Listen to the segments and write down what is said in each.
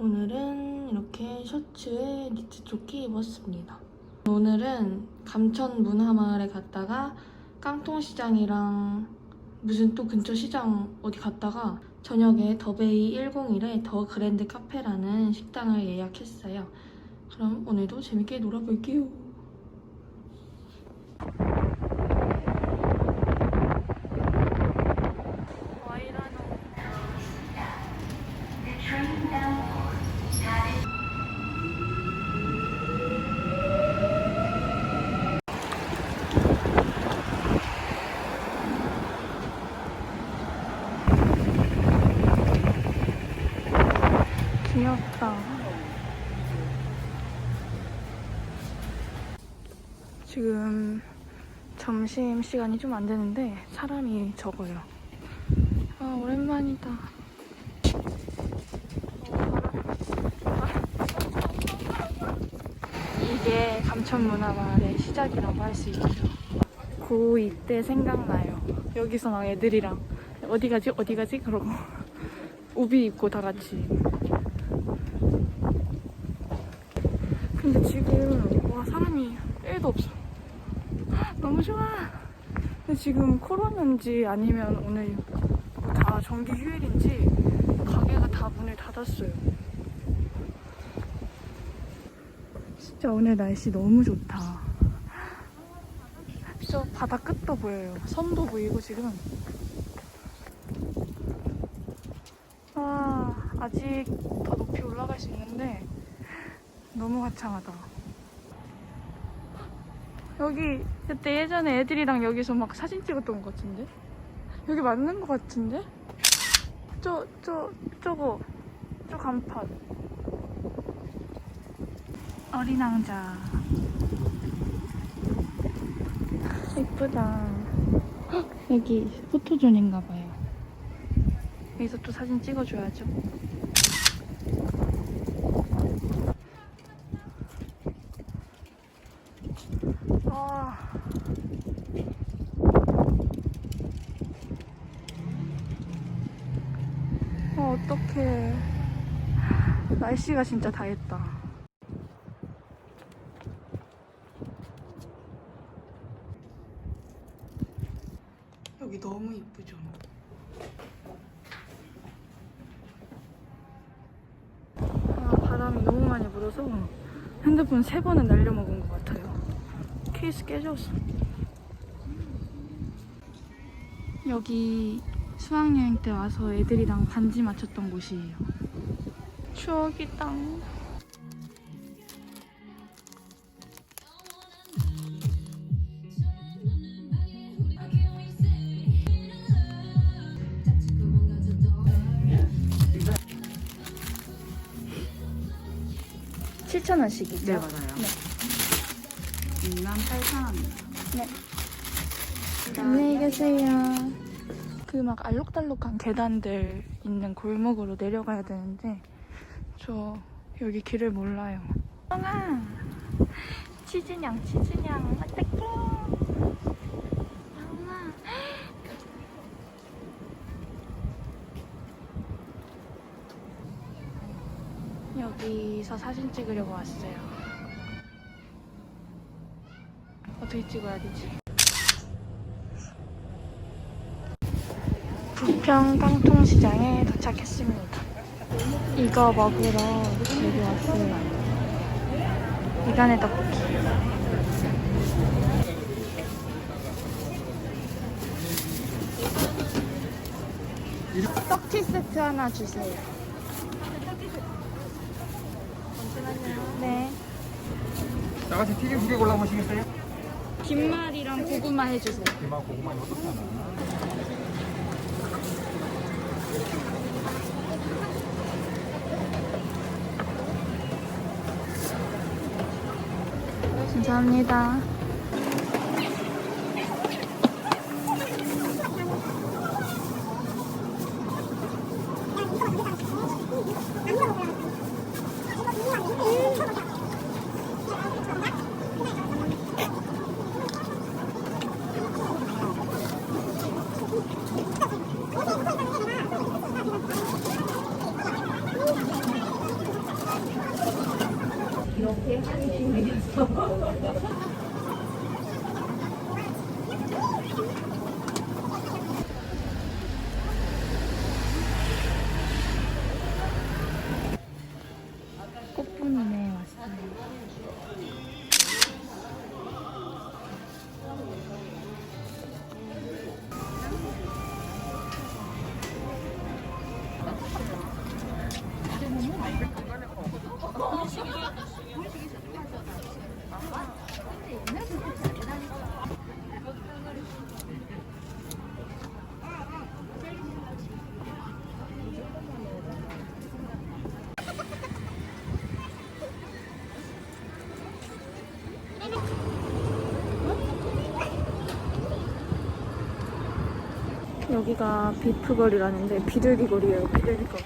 오늘은 이렇게 셔츠에 니트 조끼 입었습니다. 오늘은 감천 문화마을에 갔다가 깡통시장이랑 무슨 또 근처 시장 어디 갔다가 저녁에 더베이 101에 더 그랜드 카페라는 식당을 예약했어요. 그럼 오늘도 재밌게 놀아볼게요. 점심 시간이 좀 안 되는데 사람이 적어요. 아 오랜만이다. 이게 감천문화마을의 시작이라고 할 수 있죠. 고2 때 생각나요. 여기서 막 애들이랑 어디 가지 어디 가지 그러고 우비 입고 다 같이. 근데 지금 와 사람이 1도 없어. 너무 좋아. 근데 지금 코로나인지 아니면 오늘 다 정기 휴일인지 가게가 다 문을 닫았어요. 진짜 오늘 날씨 너무 좋다. 저 바다 끝도 보여요. 섬도 보이고 지금. 아, 아직 더 높이 올라갈 수 있는데 너무 화창하다. 여기 그때 예전에 애들이랑 여기서 막 사진 찍었던 것 같은데? 여기 맞는 것 같은데? 저, 저, 저거, 저 간판. 어린 왕자. 예쁘다. 헉, 여기 포토존인가 봐요. 여기서 또 사진 찍어줘야죠. 와. 어, 어떡해. 날씨가 진짜 다 했다. 여기 너무 이쁘죠? 아, 바람이 너무 많이 불어서 핸드폰 세 번은 날려먹은 것 같아요. 케이스 깨졌어. 여기 수학여행 때 와서 애들이랑 반지 맞췄던 곳이에요. 추억이다. 칠천 원씩이죠? 네 맞아요. 네. 2만 8천 원입니다. 안녕히 계세요. 그 막 알록달록한 계단들 있는 골목으로 내려가야 되는데 저 여기 길을 몰라요. 엉아 치즈냥 치즈냥 어떡해. 여기서 사진 찍으려고 왔어요. 어떻게 찍어야 되지? 부평 깡통시장에 도착했습니다. 이거 먹으러 여기 왔어요. 이간의 떡볶이. 떡티 세트 하나 주세요. 네. 나같이 튀김 두 개 골라보시겠어요? 김말이랑 고구마 해주세요. 김하고 고구마 이거 똑같아. 감사합니다. 여기가 비프거리라는데 비둘기 거리예요. 비둘기 거리.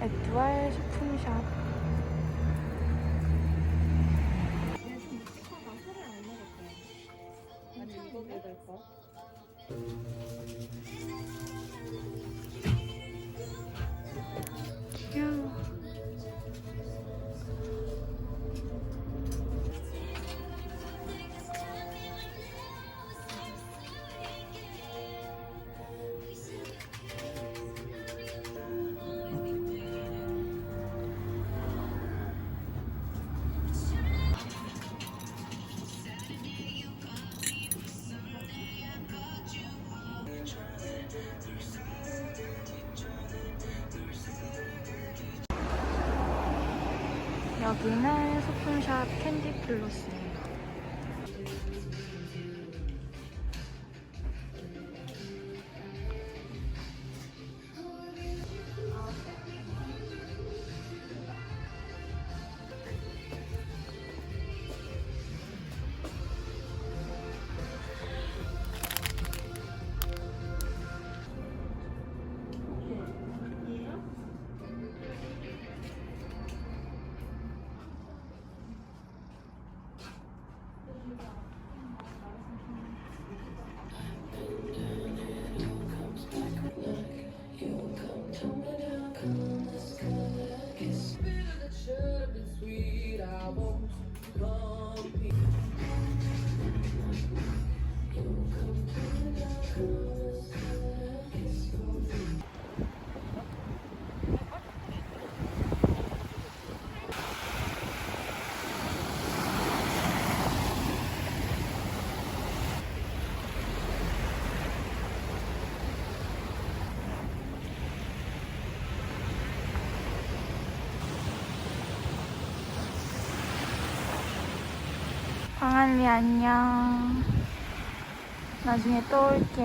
에뚜알 소품샵. 귀 여기는 소품샵 캔디 플러스 광안리 안녕. 나중에 또 올게.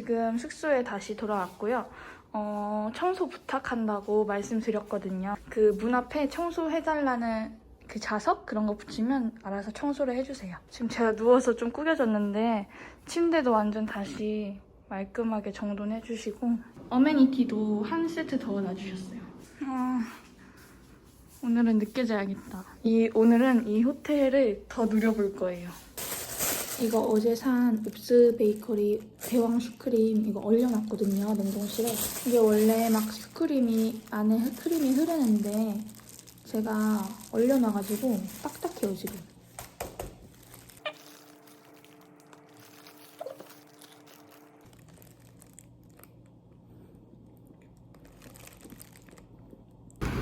지금 숙소에 다시 돌아왔고요. 어, 청소 부탁한다고 말씀드렸거든요. 그 문 앞에 청소해달라는 그 자석 그런 거 붙이면 알아서 청소를 해주세요. 지금 제가 누워서 좀 구겨졌는데 침대도 완전 다시 말끔하게 정돈해주시고 어메니티도 한 세트 더 놔주셨어요. 아, 오늘은 늦게 자야겠다. 이 오늘은 이 호텔을 더 누려볼 거예요. 이거 어제 산 옵스 베이커리 대왕 슈크림 이거 얼려놨거든요 냉동실에. 이게 원래 막 슈크림이 안에 크림이 흐르는데 제가 얼려놔가지고 딱딱해요 지금.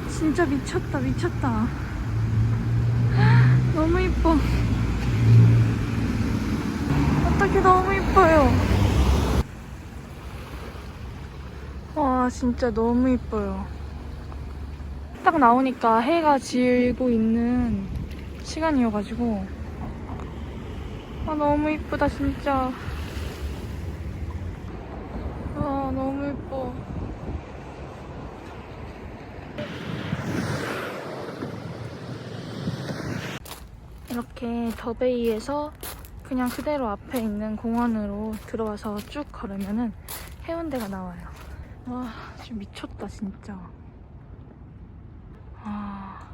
진짜 미쳤다 미쳤다. 너무 이뻐 어떻게 너무 이뻐요. 와, 진짜 너무 이뻐요. 딱 나오니까 해가 지고 있는 시간이어가지고. 아, 너무 이쁘다, 진짜. 아, 너무 이뻐. 이렇게 더베이에서 그냥 그대로 앞에 있는 공원으로 들어와서 쭉 걸으면은 해운대가 나와요. 와, 지금 미쳤다, 진짜. 아,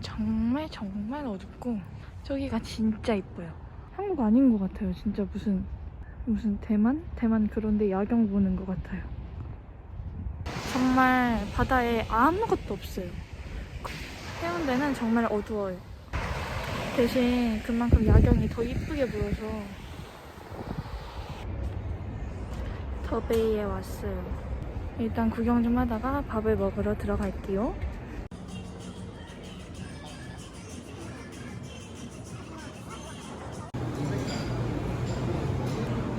정말 정말 어둡고 저기가 진짜 이뻐요. 한국 아닌 것 같아요. 진짜 무슨 무슨 대만? 대만 그런데 야경 보는 것 같아요. 정말 바다에 아무것도 없어요. 해운대는 정말 어두워요. 대신 그만큼 야경이 더 이쁘게 보여서 더베이에 왔어요. 일단 구경 좀 하다가 밥을 먹으러 들어갈게요.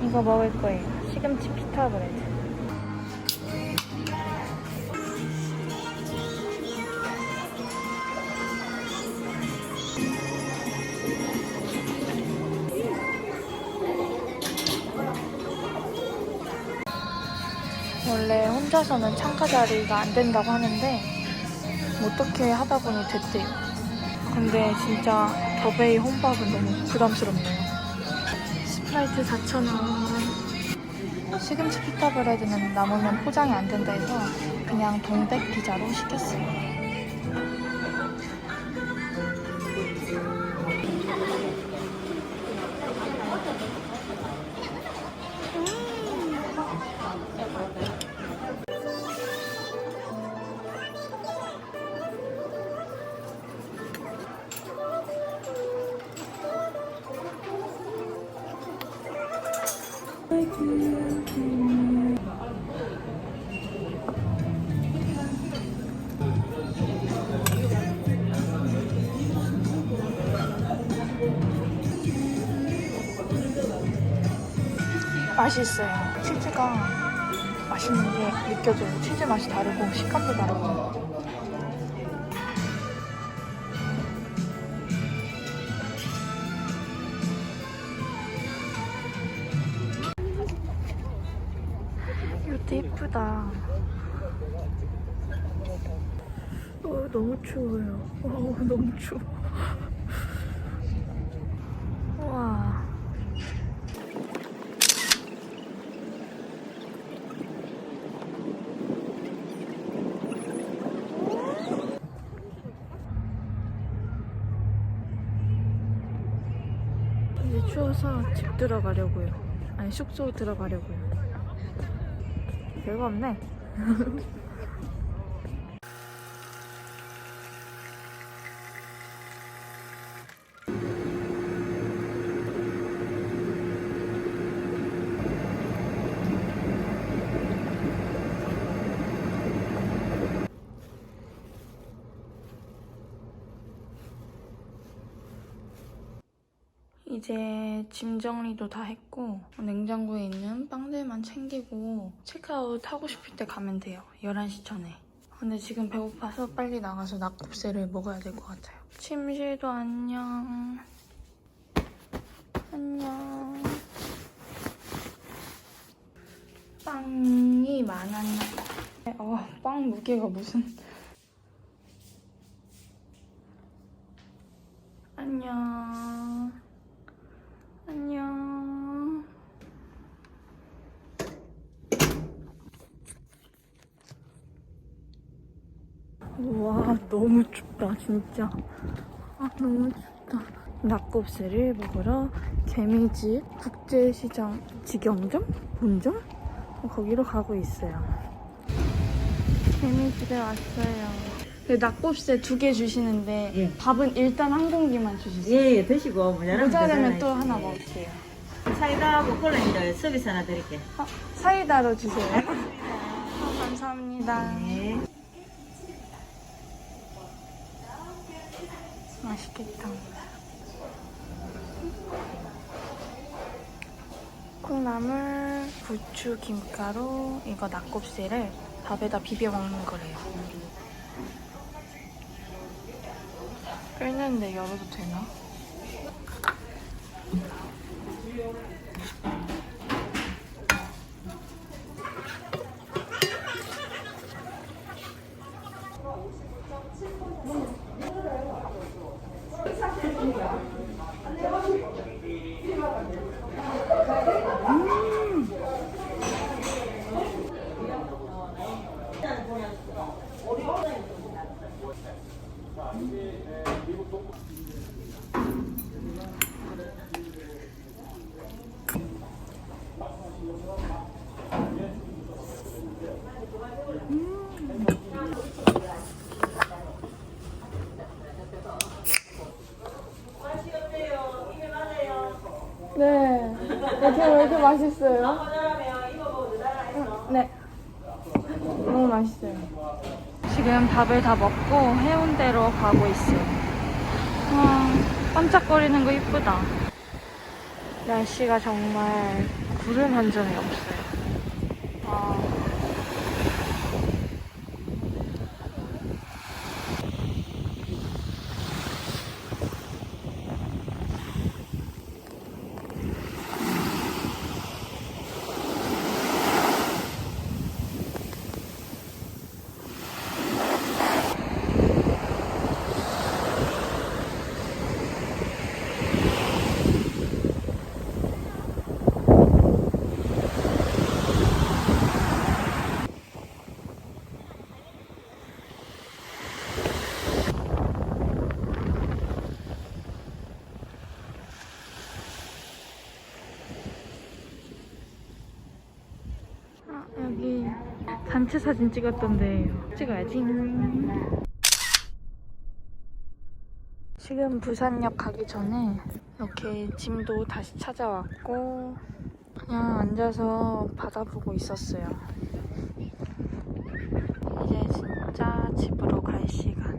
이거 먹을 거예요. 시금치 피타 브레드. 혼자서는 창가 자리가 안 된다고 하는데 뭐 어떻게 하다 보니 됐대요. 근데 진짜 더베이 혼밥은 너무 부담스럽네요. 스프라이트 4,000원. 시금치 피타 브레드는 남으면 포장이 안 된다 해서 그냥 동백 피자로 시켰어요. 맛있어요. 치즈가 맛있는 게 느껴져요. 치즈 맛이 다르고 식감도 다르고. 이것도 예쁘다. 어, 너무 추워요. 어, 너무 추워. 우와. 추워서 집 들어가려고요. 아니 숙소 들어가려고요. 별거 없네. 이제 짐 정리도 다 했고 냉장고에 있는 빵들만 챙기고 체크아웃 하고 싶을 때 가면 돼요. 11시 전에. 근데 지금 배고파서 빨리 나가서 낙곱새를 먹어야 될 것 같아요. 침실도 안녕. 안녕. 빵이 많았나 봐. 어, 빵 무게가 무슨... 안녕. 안녕. 와 너무 춥다 진짜. 아 너무 춥다. 낙곱새를 먹으러 개미집 국제시장 직영점 본점 어, 거기로 가고 있어요. 개미집에 왔어요. 그 낙곱새 두 개 주시는데 예. 밥은 일단 한 공기만 주시세요. 예, 예, 드시고 모자라면 모자라면 또. 하나 먹을게요. 사이다하고 콜라인데 서비스 하나 드릴게요. 어, 사이다로 주세요. 어, 감사합니다. 네. 맛있겠다. 콩나물, 부추, 김가루, 이거 낙곱새를 밥에다 비벼 먹는 거래요. 끓는데 열어도 되나? 네. 이렇게 왜 이렇게 맛있어요? 네. 너무 맛있어요. 지금 밥을 다 먹고 해운대로 가고 있어요. 와, 반짝거리는 거 이쁘다. 날씨가 정말 물은 한 점이 없어요. 아. 아, 여기 단체 사진 찍었던데 찍어야지. 지금 부산역 가기 전에 이렇게 짐도 다시 찾아왔고 그냥 앉아서 바다 보고 있었어요. 이제 진짜 집으로 갈 시간.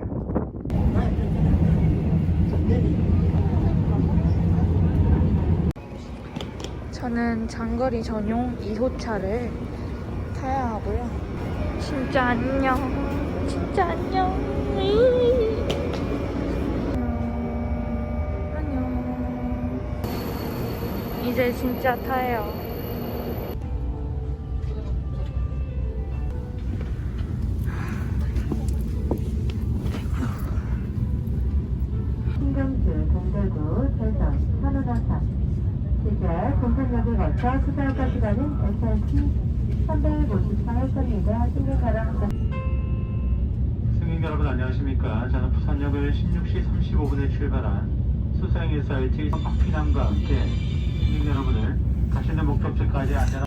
저는 장거리 전용 2호차를 타야 하고요. 진짜 안녕. 진짜 안녕. 안녕. 이제 진짜 타요. 신경주, 동대구, 대전, 산호단산, 이제 공산역을 거쳐 수서역까지 가는 SRT 354호선입니다. 승객 여러분 안녕하십니까. 저는 부산역을 16시 35분에 출발한 수상 SRT 박피남과 함께 승객 여러분을 가시는 목적지까지 안전한